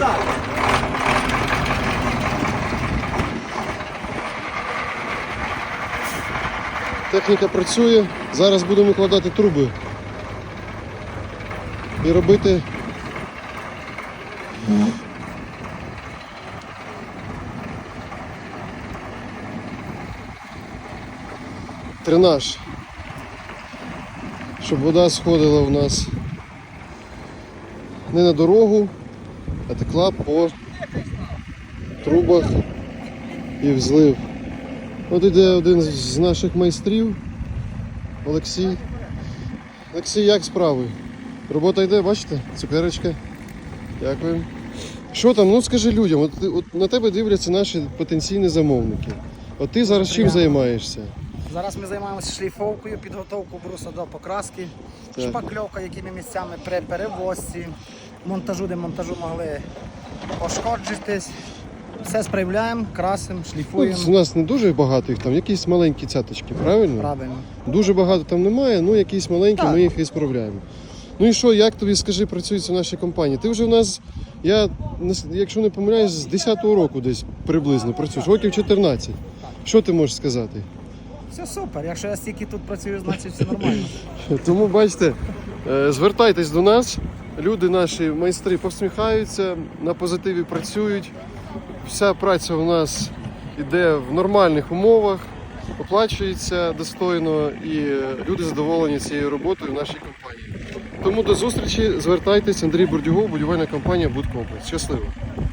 назад. Техніка працює, зараз будемо кладати труби і робити тренаж, щоб вода сходила у нас не на дорогу, а по трубах і в злив. От іде один з наших майстрів, Олексій. Олексій, як справи? Робота йде, бачите? Цукерочка. Дякую. Що там? Ну скажи людям, от, от на тебе дивляться наші потенційні замовники. От ти зараз чим займаєшся? Зараз ми займаємося шліфовкою, підготовкою бруса до покраски, шпакльовка, якими місцями при перевозці, монтажу, демонтажу могли пошкоджитись. Все справляємо, красимо, Ну, шліфуємо. у нас не дуже багато їх там, якісь маленькі цяточки, правильно? Правильно. Дуже багато там немає, ну якісь маленькі, Так. ми їх і справляємо. Ну і що, як тобі скажи, працюється в нашій компанії? Ти вже у нас, я якщо не помиляюсь, з 10-го року десь приблизно працюєш, років 14. Що ти можеш сказати? Все супер. Якщо я стільки тут працюю, значить все нормально. Тому бачите, е, звертайтесь до нас. Люди наші майстри посміхаються, на позитиві працюють. Вся праця у нас йде в нормальних умовах, оплачується достойно і люди задоволені цією роботою в нашій компанії. Тому до зустрічі, звертайтесь, Андрій Бурдюгов, будівельна компанія Будкомплекс. Щасливо!